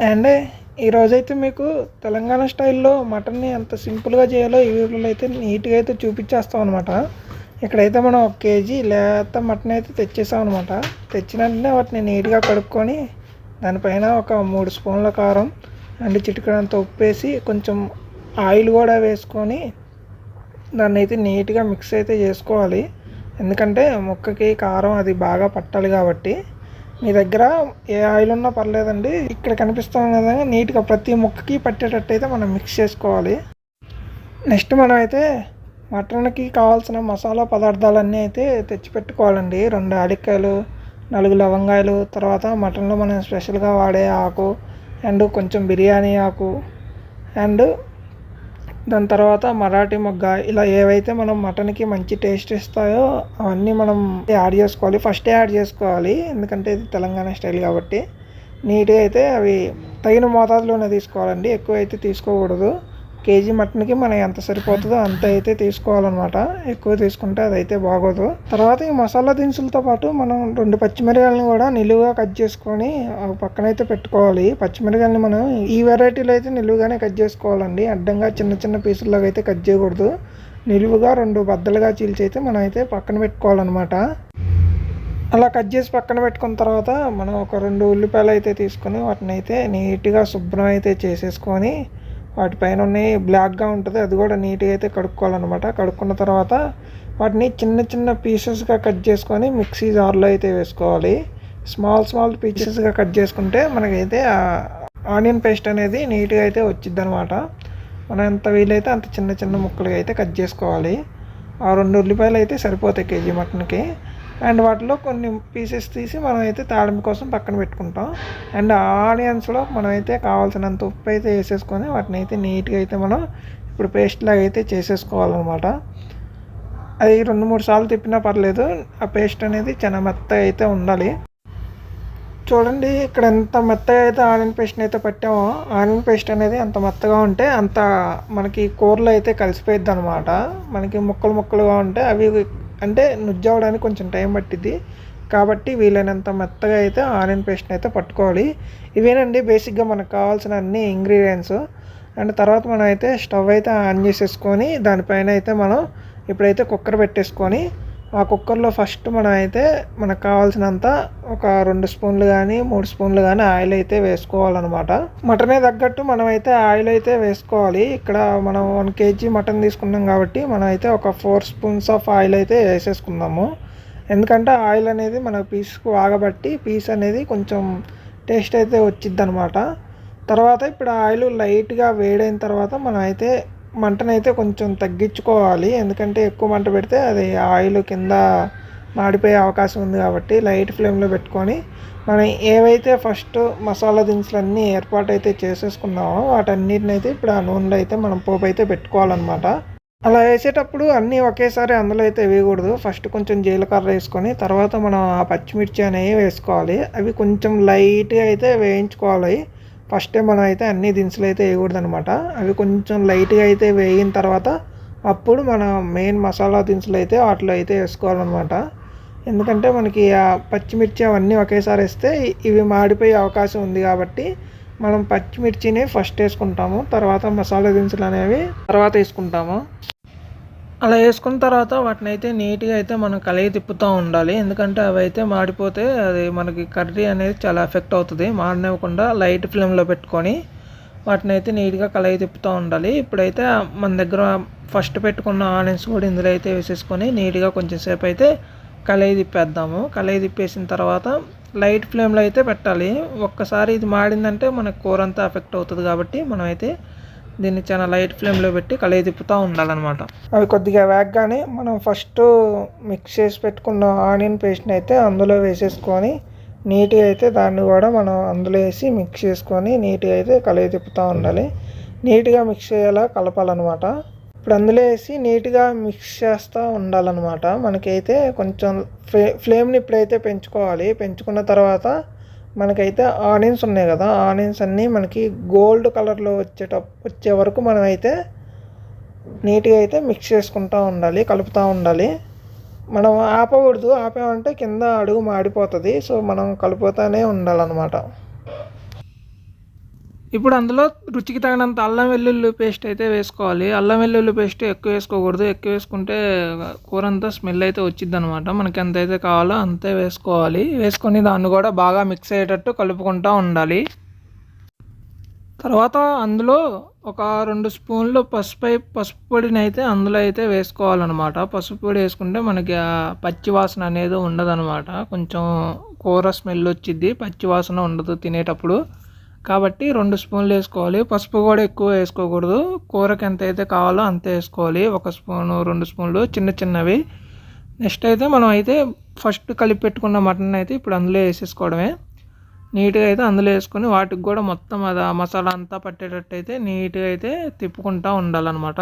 And ఈరోజైతే మీకు తెలంగాణ స్టైల్లో మటన్ని ఎంత సింపుల్గా చేయాలో ఈ వీడియోలో అయితే నీట్గా అయితే చూపించేస్తాం అనమాట ఇక్కడైతే మనం ఒక కేజీ లేత మటన్ అయితే తెచ్చేసాం అనమాట తెచ్చిన వెంటనే వాటిని నీట్గా కడుక్కొని దానిపైన ఒక మూడు స్పూన్ల కారం అండ్ చిటికడంత ఉప్పేసి కొంచెం ఆయిల్ కూడా వేసుకొని దాన్ని అయితే నీట్గా మిక్స్ అయితే చేసుకోవాలి. ఎందుకంటే ముక్కకి కారం అది బాగా పట్టాలి కాబట్టి మీ దగ్గర ఏ ఆయిల్ ఉన్నా పర్లేదండి. ఇక్కడ కనిపిస్తున్న విధంగా నీట్గా ప్రతి ముక్కకి పట్టేటట్టు అయితే మనం మిక్స్ చేసుకోవాలి. నెక్స్ట్ మనం అయితే మటన్కి కావాల్సిన మసాలా పదార్థాలన్నీ అయితే తెచ్చిపెట్టుకోవాలండి. రెండు యాలక్కాయలు నాలుగు లవంగాయలు తర్వాత మటన్లో మనం స్పెషల్గా వాడే ఆకు అండ్ కొంచెం బిర్యానీ ఆకు అండ్ దాని తర్వాత మరాఠీ మొగ్గ ఇలా ఏవైతే మనం మటన్కి మంచి టేస్ట్ ఇస్తాయో అవన్నీ మనం యాడ్ చేసుకోవాలి. ఫస్టే యాడ్ చేసుకోవాలి? ఎందుకంటే ఇది తెలంగాణ స్టైల్ కాబట్టి. నీట్గా అయితే అవి తగిన మోతాదులోనే తీసుకోవాలండి. ఎక్కువ అయితే తీసుకోకూడదు. కేజీ మటన్కి మనం ఎంత సరిపోతుందో అంత అయితే తీసుకోవాలన్నమాట. ఎక్కువ తీసుకుంటే అదైతే బాగోదు. తర్వాత ఈ మసాలా దినుసులతో పాటు మనం రెండు పచ్చిమిరకాయలను కూడా నిలువుగా కట్ చేసుకొని పక్కనైతే పక్కన అయితే పెట్టుకోవాలి. పచ్చిమిరకాయలని మనం ఈ వెరైటీలో అయితే నిలువుగానే కట్ చేసుకోవాలండి. అడ్డంగా చిన్న చిన్న పీసుల్లాగా అయితే కట్ చేయకూడదు. నిలువుగా రెండు బద్దలుగా చీల్చి అయితే మనం అయితే పక్కన పెట్టుకోవాలన్నమాట. అలా కట్ చేసి పక్కన పెట్టుకున్న తర్వాత మనం ఒక రెండు ఉల్లిపాయలు అయితే తీసుకొని వాటిని అయితే నీట్గా శుభ్రం అయితే చేసేసుకొని వాటిపైన ఉన్నాయి బ్లాక్గా ఉంటుంది. అది కూడా నీట్గా అయితే కడుక్కోవాలన్నమాట. కడుక్కున్న తర్వాత వాటిని చిన్న చిన్న పీసెస్గా కట్ చేసుకొని మిక్సీ జార్లో అయితే వేసుకోవాలి. స్మాల్ స్మాల్ పీసెస్గా కట్ చేసుకుంటే మనకైతే ఆనియన్ పేస్ట్ అనేది నీట్గా అయితే వచ్చిద్ది అనమాట మనం ఎంత వీలైతే అంత చిన్న చిన్న ముక్కలుగా అయితే కట్ చేసుకోవాలి. ఆ రెండు ఉల్లిపాయలు అయితే సరిపోతాయి కేజీ మటన్కి. అండ్ వాటిలో కొన్ని పీసెస్ తీసి మనం అయితే తాళింపు కోసం పక్కన పెట్టుకుంటాం. అండ్ ఆనియన్స్లో మనం అయితే కావాల్సినంత ఉప్పు అయితే వేసేసుకొని వాటిని అయితే నీట్గా అయితే మనం ఇప్పుడు పేస్ట్ లాగా అయితే చేసేసుకోవాలన్నమాట. అది రెండు మూడు సార్లు తిప్పినా పర్లేదు ఆ పేస్ట్ అనేది చాలా మెత్తగా అయితే ఉండాలి. చూడండి ఇక్కడ ఎంత మెత్తగా అయితే ఆనియన్ పేస్ట్ని అయితే పట్టామో ఆనియన్ పేస్ట్ అనేది అంత మెత్తగా ఉంటే అంత మనకి కూరలో అయితే కలిసిపోయిద్ది అనమాట మనకి ముక్కలు ముక్కలుగా ఉంటే అవి అంటే నుజ్జవడానికి కొంచెం టైం పట్టిద్ది. కాబట్టి వీలైనంత మెత్తగా అయితే ఆనియన్ పేస్ట్ని అయితే పట్టుకోవాలి. ఇవేనండి బేసిక్గా మనకు కావాల్సిన అన్ని ఇంగ్రీడియంట్స్. అండ్ తర్వాత మనం అయితే స్టవ్ అయితే ఆన్ చేసేసుకొని దానిపైన అయితే మనం ఇప్పుడైతే కుక్కర్ పెట్టేసుకొని ఆ కుక్కర్లో ఫస్ట్ మనం అయితే మనకు కావాల్సినంత ఒక రెండు స్పూన్లు కానీ మూడు స్పూన్లు కానీ ఆయిల్ అయితే వేసుకోవాలన్నమాట. మటనే తగ్గట్టు మనం అయితే ఆయిల్ అయితే వేసుకోవాలి. ఇక్కడ మనం వన్ కేజీ మటన్ తీసుకున్నాం కాబట్టి మనం అయితే ఒక ఫోర్ స్పూన్స్ ఆఫ్ ఆయిల్ అయితే వేసేసుకుందాము. ఎందుకంటే ఆయిల్ అనేది మన పీస్కు ఆగబట్టి పీస్ అనేది కొంచెం టేస్ట్ అయితే వచ్చిద్ది అనమాట తర్వాత ఇప్పుడు ఆయిల్ లైట్గా వేడైన తర్వాత మనం అయితే మంటనైతే కొంచెం తగ్గించుకోవాలి. ఎందుకంటే ఎక్కువ మంట పెడితే అది ఆయిల్ కింద మాడిపోయే అవకాశం ఉంది కాబట్టి లైట్ ఫ్లేమ్లో పెట్టుకొని మనం ఏవైతే ఫస్ట్ మసాలా దినుసులన్నీ ఏర్పాటు అయితే చేసేసుకున్నామో వాటన్నిటినైతే అయితే ఇప్పుడు ఆ నూనెలో అయితే మనం పోపు అయితే పెట్టుకోవాలన్నమాట. అలా వేసేటప్పుడు అన్నీ ఒకేసారి అందులో అయితే వేయకూడదు. ఫస్ట్ కొంచెం జీలకర్ర వేసుకొని తర్వాత మనం ఆ పచ్చిమిర్చి అనేవి వేసుకోవాలి. అవి కొంచెం లైట్గా అయితే వేయించుకోవాలి. ఫస్ట్ మనం అయితే అన్ని దినుసులు అయితే వేయకూడదు అనమాట అవి కొంచెం లైట్గా అయితే వేగిన తర్వాత అప్పుడు మన మెయిన్ మసాలా దినుసులు అయితే వాటిలో అయితే వేసుకోవాలన్నమాట. ఎందుకంటే మనకి ఆ పచ్చిమిర్చి అవన్నీ ఒకేసారి వేస్తే ఇవి మాడిపోయే అవకాశం ఉంది కాబట్టి మనం పచ్చిమిర్చిని ఫస్ట్ వేసుకుంటాము తర్వాత మసాలా దినుసులు అనేవి తర్వాత వేసుకుంటాము. అలా వేసుకున్న తర్వాత వాటిని అయితే నీట్గా అయితే మనం కలయి తిప్పుతూ ఉండాలి. ఎందుకంటే అవి అయితే మాడిపోతే అది మనకి కర్రీ అనేది చాలా ఎఫెక్ట్ అవుతుంది. మాడనివ్వకుండా లైట్ ఫ్లేమ్లో పెట్టుకొని వాటిని అయితే నీట్గా కలయి తిప్పుతూ ఉండాలి. ఇప్పుడైతే మన దగ్గర ఫస్ట్ పెట్టుకున్న ఆనియన్స్ కూడా ఇందులో అయితే వేసేసుకొని నీట్గా కొంచెం సేపు అయితే కలయి తిప్పేద్దాము. కలయి తిప్పేసిన తర్వాత లైట్ ఫ్లేమ్లో అయితే పెట్టాలి. ఒక్కసారి ఇది మాడిందంటే మన కూర అంతా ఎఫెక్ట్ అవుతుంది కాబట్టి మనం అయితే దీన్ని చాలా లైట్ ఫ్లేమ్లో పెట్టి కలయి తిప్పుతూ ఉండాలన్నమాట. అవి కొద్దిగా వేగగానే మనం ఫస్ట్ మిక్స్ చేసి పెట్టుకున్న ఆనియన్ పేస్ట్ని అయితే అందులో వేసేసుకొని నీట్గా అయితే దాన్ని కూడా మనం అందులో వేసి మిక్స్ చేసుకొని నీట్గా అయితే కలయి తిప్పుతూ ఉండాలి. నీట్గా మిక్స్ చేయాలా కలపాలన్నమాట. ఇప్పుడు అందులో వేసి నీట్గా మిక్స్ చేస్తూ ఉండాలన్నమాట. మనకైతే కొంచెం ఫ్లే ఫ్లేమ్ని ఇప్పుడైతే పెంచుకోవాలి. పెంచుకున్న తర్వాత మనకైతే ఆనియన్స్ ఉన్నాయి కదా ఆనియన్స్ అన్నీ మనకి గోల్డ్ కలర్లో వచ్చేట వచ్చే వరకు మనం అయితే నీట్గా అయితే మిక్స్ చేసుకుంటూ ఉండాలి కలుపుతూ ఉండాలి. మనం ఆపకూడదు ఆపామంటే కింద అడుగు మాడిపోతుంది సో మనం కలుపుతూనే ఉండాలన్నమాట. ఇప్పుడు అందులో రుచికి తగినంత అల్లం వెల్లుల్లి పేస్ట్ అయితే వేసుకోవాలి. అల్లం వెల్లుల్లి పేస్ట్ ఎక్కువ వేసుకోకూడదు. ఎక్కువ వేసుకుంటే కూర అంతా స్మెల్ అయితే వచ్చింది అనమాట మనకి ఎంత అయితే కావాలో అంతే వేసుకోవాలి. వేసుకొని దాన్ని కూడా బాగా మిక్స్ అయ్యేటట్టు కలుపుకుంటూ ఉండాలి. తర్వాత అందులో ఒక రెండు స్పూన్లు పసుపు పసుపు పొడిని అయితే అందులో అయితే వేసుకోవాలన్నమాట. పసుపు పొడి వేసుకుంటే మనకి ఆ పచ్చి వాసన అనేది ఉండదన్నమాట. కొంచెం కూర స్మెల్ వచ్చిద్ది. పచ్చి వాసన ఉండదు తినేటప్పుడు. కాబట్టి రెండు స్పూన్లు వేసుకోవాలి. పసుపు కూడా ఎక్కువ వేసుకోకూడదు. కూరకి ఎంత అయితే కావాలో అంత వేసుకోవాలి. ఒక స్పూను రెండు స్పూన్లు చిన్న చిన్నవి. నెక్స్ట్ అయితే మనం అయితే ఫస్ట్ కలిపి పెట్టుకున్న మటన్ అయితే ఇప్పుడు అందులో వేసేసుకోవడమే. నీట్గా అయితే అందులో వేసుకొని వాటికి కూడా మొత్తం అది మసాలా అంతా పట్టేటట్టు అయితే నీట్గా అయితే తిప్పుకుంటూ ఉండాలన్నమాట.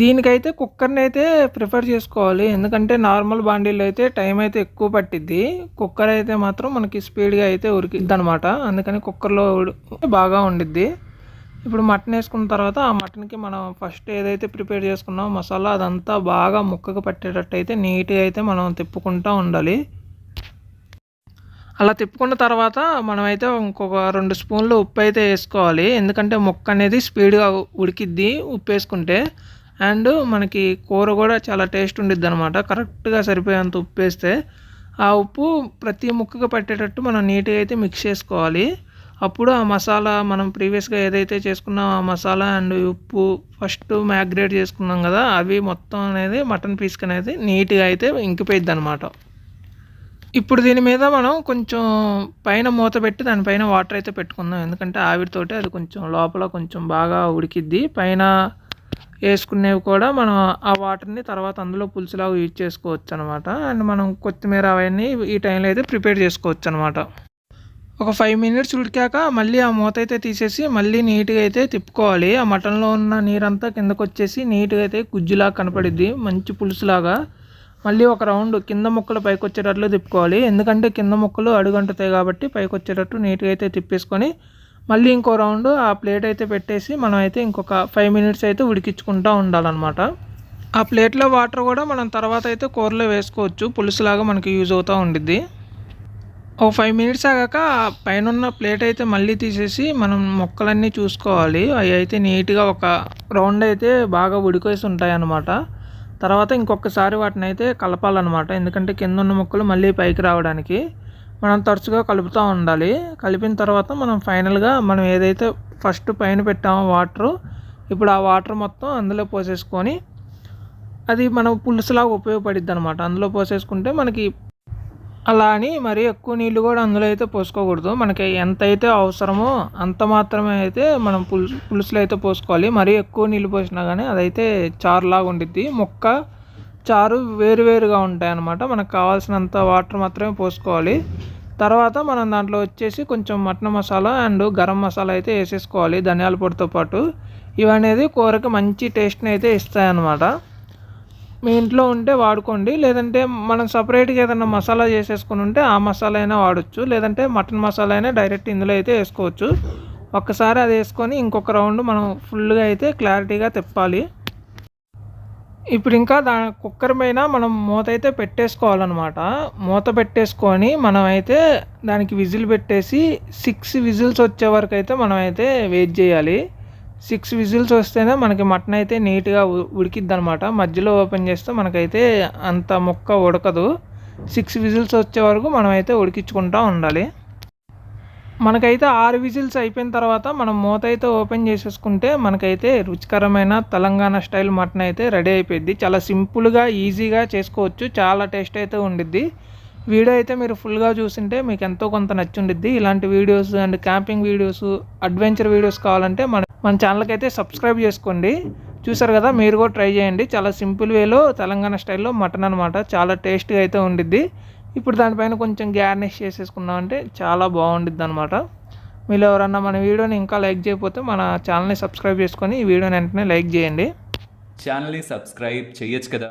దీనికైతే కుక్కర్ని అయితే ప్రిఫర్ చేసుకోవాలి. ఎందుకంటే నార్మల్ బాండీలు అయితే టైం అయితే ఎక్కువ పట్టిద్ది. కుక్కర్ అయితే మాత్రం మనకి స్పీడ్గా అయితే ఉరికిద్ది అనమాట అందుకని కుక్కర్లో బాగా ఉండిద్ది. ఇప్పుడు మటన్ వేసుకున్న తర్వాత ఆ మటన్కి మనం ఫస్ట్ ఏదైతే ప్రిపేర్ చేసుకున్నామో మసాలా అదంతా బాగా ముక్కకు పట్టేటట్టు అయితే నీట్గా అయితే మనం తిప్పుకుంటూ ఉండాలి. అలా తిప్పుకున్న తర్వాత మనమైతే ఇంకొక రెండు స్పూన్లు ఉప్పు అయితే వేసుకోవాలి. ఎందుకంటే ముక్క అనేది స్పీడ్గా ఉడికిద్ది ఉప్పు వేసుకుంటే అండ్ మనకి కూర కూడా చాలా టేస్ట్ ఉండిద్ది అనమాట కరెక్ట్గా సరిపోయేంత ఉప్పు వేస్తే ఆ ఉప్పు ప్రతి ముక్కగా పట్టేటట్టు మనం నీట్గా అయితే మిక్స్ చేసుకోవాలి. అప్పుడు ఆ మసాలా మనం ప్రీవియస్గా ఏదైతే చేసుకున్నాం ఆ మసాలా అండ్ ఉప్పు ఫస్ట్ మ్యాగ్రేట్ చేసుకున్నాం కదా అవి మొత్తం అనేది మటన్ పీస్కి అనేది నీట్గా అయితే ఇంకిపోయిద్ది అనమాట ఇప్పుడు దీని మీద మనం కొంచెం పైన మూత పెట్టి దానిపైన వాటర్ అయితే పెట్టుకుందాం. ఎందుకంటే ఆవిరితోటి అది కొంచెం లోపల కొంచెం బాగా ఉడికిద్ది. పైన వేసుకునేవి కూడా మనం ఆ వాటర్ని తర్వాత అందులో పులుసులాగా యూజ్ చేసుకోవచ్చు అనమాట అండ్ మనం కొత్తిమీర అవన్నీ ఈ టైంలో అయితే ప్రిపేర్ చేసుకోవచ్చు అనమాట ఒక ఫైవ్ మినిట్స్ ఉడికాక మళ్ళీ ఆ మూత అయితే తీసేసి మళ్ళీ నీట్గా అయితే తిప్పుకోవాలి. ఆ మటన్లో ఉన్న నీరంతా కిందకు వచ్చేసి నీట్గా అయితే గుజ్జులాగా కనపడిద్ది. మంచి పులుసులాగా మళ్ళీ ఒక రౌండ్ కింద ముక్కలు పైకి వచ్చేటట్లు తిప్పుకోవాలి. ఎందుకంటే కింద ముక్కలు అడుగంటుతాయి కాబట్టి పైకి వచ్చేటట్టు నీట్గా అయితే తిప్పేసుకొని మళ్ళీ ఇంకో రౌండ్ ఆ ప్లేట్ అయితే పెట్టేసి మనం అయితే ఇంకొక ఫైవ్ మినిట్స్ అయితే ఉడికించుకుంటూ ఉండాలన్నమాట. ఆ ప్లేట్లో వాటర్ కూడా మనం తర్వాత అయితే కూరలో వేసుకోవచ్చు. పులుసులాగా మనకి యూజ్ అవుతూ ఉండిద్ది. ఒక ఫైవ్ మినిట్స్ ఆగాక పైన ఉన్న ప్లేట్ అయితే మళ్ళీ తీసేసి మనం మొక్కలన్నీ చూసుకోవాలి. అవి అయితే నీట్గా ఒక రౌండ్ అయితే బాగా ఉడికేసి ఉంటాయి అన్నమాట తర్వాత ఇంకొకసారి వాటిని అయితే కలపాలన్నమాట. ఎందుకంటే కింద ఉన్న ముక్కలు మళ్ళీ పైకి రావడానికి. మనం తరచుగా కలుపుతూ ఉండాలి. కలిపిన తర్వాత మనం ఫైనల్గా మనం ఏదైతే ఫస్ట్ పైన పెట్టామో వాటరు ఇప్పుడు ఆ వాటర్ మొత్తం అందులో పోసేసుకొని అది మనం పులుసులాగా ఉపయోగపడిద్ది అనమాట అందులో పోసేసుకుంటే మనకి అలా అని మరీ ఎక్కువ నీళ్ళు కూడా అందులో అయితే పోసుకోకూడదు. మనకి ఎంత అయితే అవసరమో అంత మాత్రమే అయితే మనం పులుసు పులుసులో అయితే పోసుకోవాలి. మరీ ఎక్కువ నీళ్ళు పోసినా కానీ అదైతే చారులాగా ఉండిద్ది. మొక్క చారు వేరువేరుగా ఉంటాయి అన్నమాట మనకు కావాల్సినంత వాటర్ మాత్రమే పోసుకోవాలి. తర్వాత మనం దాంట్లో వచ్చేసి కొంచెం మటన్ మసాలా అండ్ గరం మసాలా అయితే వేసేసుకోవాలి ధనియాల పొడితో పాటు. ఇవనేది కూరకి మంచి టేస్ట్ని అయితే ఇస్తాయి అన్నమాట మీ ఇంట్లో ఉంటే వాడుకోండి. లేదంటే మనం సపరేట్గా ఏదైనా మసాలా చేసేసుకుని ఉంటే ఆ మసాలా అయినా వాడచ్చు. లేదంటే మటన్ మసాలా అయినా డైరెక్ట్ ఇందులో అయితే వేసుకోవచ్చు. ఒక్కసారి అది వేసుకొని ఇంకొక రౌండ్ మనం ఫుల్గా అయితే క్లారిటీగా తిప్పాలి. ఇప్పుడు ఇంకా దా కుక్కర్ పైన మనం మూత అయితే పెట్టేసుకోవాలన్నమాట. మూత పెట్టేసుకొని మనం అయితే దానికి విజిల్ పెట్టేసి సిక్స్ విజిల్స్ వచ్చే వరకు అయితే మనం అయితే వెయిట్ చేయాలి. సిక్స్ విజిల్స్ వస్తేనే మనకి మటన్ అయితే నీట్గా ఉడికిద్ది అనమాట మధ్యలో ఓపెన్ చేస్తే మనకైతే అంత ముక్క ఉడకదు. సిక్స్ విజిల్స్ వచ్చే వరకు మనం అయితే ఉడికించుకుంటూ ఉండాలి. మనకైతే ఆరు విజిల్స్ అయిపోయిన తర్వాత మనం మూత అయితే ఓపెన్ చేసేసుకుంటే మనకైతే రుచికరమైన తెలంగాణ స్టైల్ మటన్ అయితే రెడీ అయిపోయింది చాలా సింపుల్గా ఈజీగా చేసుకోవచ్చు. చాలా టేస్ట్ అయితే ఉండిద్ది. వీడియో అయితే మీరు ఫుల్గా చూసింటే మీకు ఎంతో కొంత నచ్చుండిద్ది. ఇలాంటి videos and camping videos adventure videos కావాలంటే మన మన ఛానల్కి అయితే సబ్స్క్రైబ్ చేసుకోండి. చూసారు కదా మీరు కూడా ట్రై చేయండి. చాలా సింపుల్ వేలో తెలంగాణ స్టైల్లో మటన్ అనమాట చాలా టేస్ట్గా అయితే ఉండిద్ది. ఇప్పుడు దానిపైన కొంచెం గ్యార్నిష్ చేసేసుకున్నామంటే చాలా బాగుండిద్ది అనమాట మీరు ఎవరన్నా మన వీడియోని ఇంకా లైక్ చేయకపోతే మన ఛానల్ని సబ్స్క్రైబ్ చేసుకొని ఈ వీడియోని వెంటనే లైక్ చేయండి. ఛానల్ని సబ్స్క్రైబ్ చేయొచ్చు కదా.